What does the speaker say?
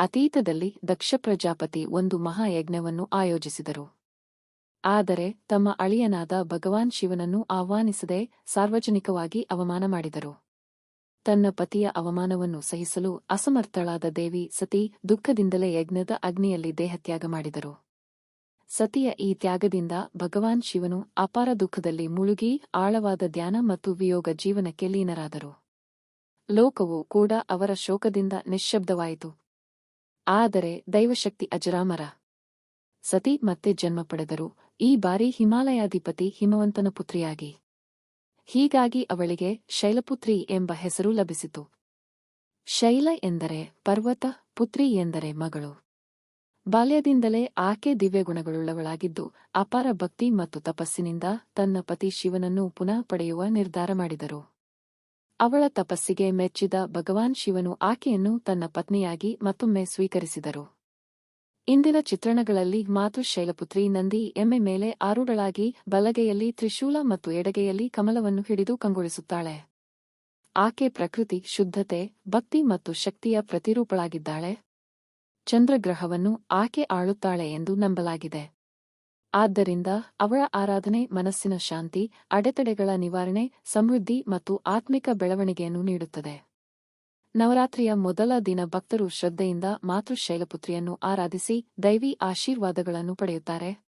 ಅತೀತದಲ್ಲಿ ದಕ್ಷ ಪ್ರಜಾಪತಿ ಒಂದು ಮಹಾಯಜ್ಞವನ್ನು ಆಯೋಜಿಸಿದರು. ಆದರೆ ತಮ್ಮ ಅಳಿಯನಾದ ಭಗವಾನ್ ಶಿವನನ್ನು ಆಹ್ವಾನಿಸದೆ ಸಾರ್ವಜನಿಕವಾಗಿ ಅವಮಾನ ಮಾಡಿದರು. ತನ್ನ ಪತಿಯ ಅವಮಾನವನ್ನು ಸಹಿಸಲು ಅಸಮರ್ಥಳಾದ ದೇವಿ ಸತಿ ದುಃಖದಿಂದಲೇ ಯಜ್ಞದ ಅಗ್ನಿಯಲ್ಲಿ ದೇಹತ್ಯಾಗ ಮಾಡಿದರು. ಸತಿಯ ಈ ತ್ಯಾಗದಿಂದ ಭಗವಾನ್ ಶಿವನು ಅಪಾರ ದುಃಖದಲ್ಲಿ ಮುಳುಗಿ ಆಳವಾದ ಧ್ಯಾನ ಮತ್ತು ವಿಯೋಗ ಜೀವನಕ್ಕೆ ಲೀನರಾದರು. ಲೋಕವು ಕೂಡ ಅವರ ಶೋಕದಿಂದ ನಿಶ್ಶಬ್ದವಾಯಿತು. ಆದರೆ ದೈವಶಕ್ತಿ ಅಜರಾಮರ. ಸತಿ ಮತ್ತೆ ಜನ್ಮ ಪಡೆದರು. ಈ ಬಾರಿ ಹಿಮಾಲಯಾಧಿಪತಿ ಹಿಮವಂತನ ಪುತ್ರಿಯಾಗಿ. ಹೀಗಾಗಿ ಅವಳಿಗೆ ಶೈಲಪುತ್ರಿ ಎಂಬ ಹೆಸರು ಲಭಿಸಿತು. ಶೈಲ ಎಂದರೆ ಪರ್ವತ, ಪುತ್ರಿ ಎಂದರೆ ಮಗಳು. ಬಾಲ್ಯದಿಂದಲೇ ಆಕೆ ದಿವ್ಯಗುಣಗಳುಳ್ಳವಳಾಗಿದ್ದು, ಅಪಾರ ಭಕ್ತಿ ಮತ್ತು ತಪಸ್ಸಿನಿಂದ ತನ್ನ ಪತಿ ಶಿವನನ್ನು ಪುನಃ ಪಡೆಯುವ ನಿರ್ಧಾರ ಮಾಡಿದರು. ಅವಳ ತಪಸ್ಸಿಗೆ ಮೆಚ್ಚಿದ ಭಗವಾನ್ ಶಿವನು ಆಕೆಯನ್ನು ತನ್ನ ಪತ್ನಿಯಾಗಿ ಮತ್ತೊಮ್ಮೆ ಸ್ವೀಕರಿಸಿದರು. ಇಂದಿನ ಚಿತ್ರಣಗಳಲ್ಲಿ ಮಾತು ಶೈಲಪುತ್ರಿ ನಂದಿ ಎಮ್ಮೆ ಮೇಲೆ ಆರೂಢಳಾಗಿ ಬಲಗೆಯಲ್ಲಿ ತ್ರಿಶೂಲ ಮತ್ತು ಎಡಗೆಯಲ್ಲಿ ಕಮಲವನ್ನು ಹಿಡಿದು ಕಂಗೊಳಿಸುತ್ತಾಳೆ. ಆಕೆ ಪ್ರಕೃತಿ, ಶುದ್ಧತೆ, ಭಕ್ತಿ ಮತ್ತು ಶಕ್ತಿಯ ಪ್ರತಿರೂಪಳಾಗಿದ್ದಾಳೆ. ಚಂದ್ರಗ್ರಹವನ್ನು ಆಕೆ ಆಳುತ್ತಾಳೆ ಎಂದು ನಂಬಲಾಗಿದೆ. ಆದ್ದರಿಂದ ಅವರ ಆರಾಧನೆ, ಮನಸ್ಸಿನ ಶಾಂತಿ, ಅಡೆತಡೆಗಳ ನಿವಾರಣೆ, ಸಮೃದ್ಧಿ ಮತ್ತು ಆತ್ಮಿಕ ಬೆಳವಣಿಗೆಯನ್ನು ನೀಡುತ್ತದೆ. ನವರಾತ್ರಿಯ ಮೊದಲ ದಿನ ಭಕ್ತರು ಶ್ರದ್ಧೆಯಿಂದ ಮಾತೃಶೈಲಪುತ್ರಿಯನ್ನು ಆರಾಧಿಸಿ ದೈವಿ ಆಶೀರ್ವಾದಗಳನ್ನು ಪಡೆಯುತ್ತಾರೆ.